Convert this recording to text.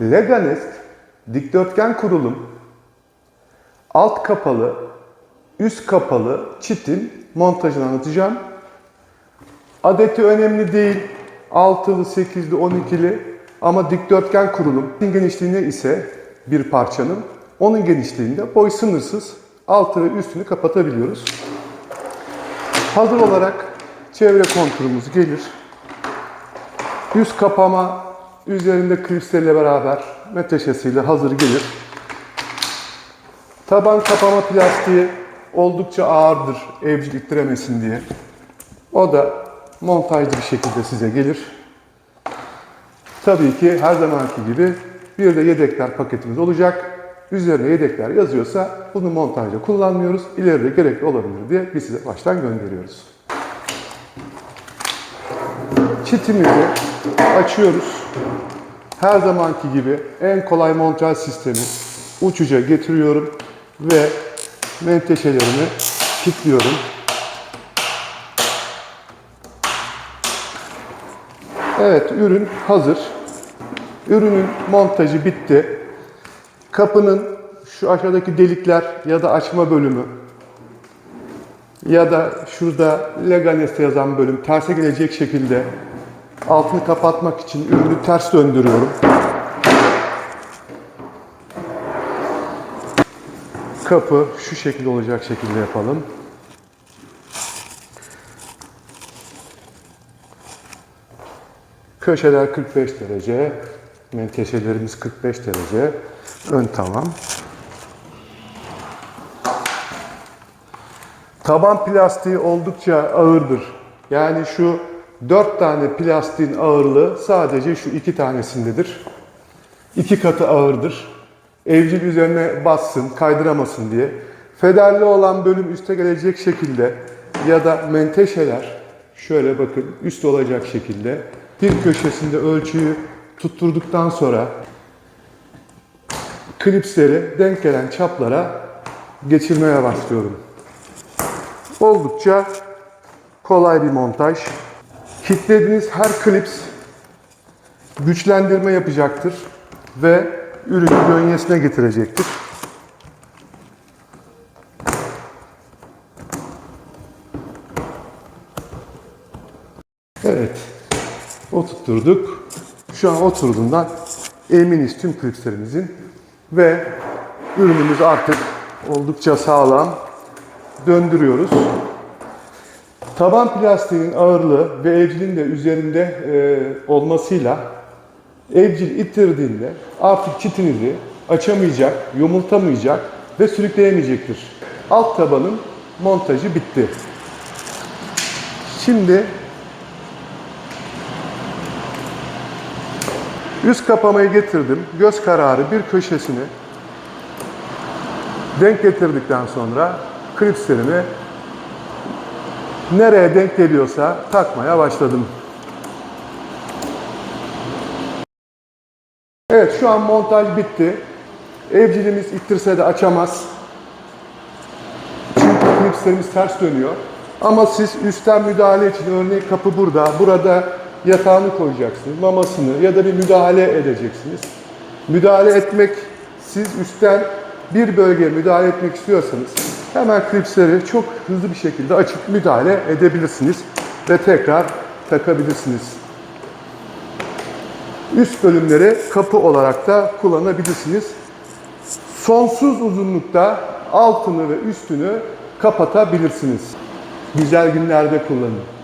Leganest dikdörtgen kurulum alt kapalı, üst kapalı çitin montajını anlatacağım. Adeti önemli değil. 6'lı, 8'li, 12'li ama dikdörtgen kurulum. genişliğine ise bir parçanın onun genişliğinde boy sınırsız altı ve üstünü kapatabiliyoruz. Hazır olarak çevre konturumuz gelir. Üst kapama üzerinde klipslerle beraber meteşesiyle hazır gelir. Taban kapama plastiği oldukça ağırdır evcil ittiremesin diye. O da montajlı bir şekilde size gelir. Tabii ki her zamanki gibi bir de yedekler paketimiz olacak. Üzerine yedekler yazıyorsa bunu montajda kullanmıyoruz. İleride gerekli olabilir diye biz size baştan gönderiyoruz. Çitimizi açıyoruz. Her zamanki gibi en kolay montaj sistemi uçuca getiriyorum ve menteşelerimi kilitliyorum. Evet, ürün hazır. Ürünün montajı bitti. Kapının şu aşağıdaki delikler ya da açma bölümü ya da şurada Leganeste yazan bölüm terse gelecek şekilde altını kapatmak için ürünü ters döndürüyorum. Kapı şu şekilde olacak şekilde yapalım. Köşeler 45 derece, menteşelerimiz 45 derece, ön tavan. Taban plastiği oldukça ağırdır. Yani şu 4 tane plastiğin ağırlığı sadece şu iki tanesindedir. İki katı ağırdır. Evcil üzerine bassın, kaydıramasın diye. Federli olan bölüm üste gelecek şekilde ya da menteşeler şöyle bakın üst olacak şekilde bir köşesinde ölçüyü tutturduktan sonra klipsleri denk gelen çaplara geçirmeye başlıyorum. Oldukça kolay bir montaj. Kitlediğiniz her klips güçlendirme yapacaktır ve ürünü gönyesine getirecektir. Evet, oturtturduk. Şu an oturduğundan eminiz tüm klipslerimizin ve ürünümüz artık oldukça sağlam. Döndürüyoruz. Taban plastiğinin ağırlığı ve evcilin de üzerinde e, olmasıyla evcil ittirdiğinde artık çitinizi açamayacak, yumultamayacak ve sürükleyemeyecektir. Alt tabanın montajı bitti. Şimdi üst kapamayı getirdim. Göz kararı bir köşesini denk getirdikten sonra klipslerimi nereye denk geliyorsa takmaya başladım. Evet şu an montaj bitti. Evcilimiz ittirse de açamaz. Çünkü klipslerimiz ters dönüyor. Ama siz üstten müdahale için örneğin kapı burada, burada yatağını koyacaksınız, mamasını ya da bir müdahale edeceksiniz. Müdahale etmek, siz üstten bir bölgeye müdahale etmek istiyorsanız hemen klipsleri çok hızlı bir şekilde açıp müdahale edebilirsiniz ve tekrar takabilirsiniz. Üst bölümleri kapı olarak da kullanabilirsiniz. Sonsuz uzunlukta altını ve üstünü kapatabilirsiniz. Güzel günlerde kullanın.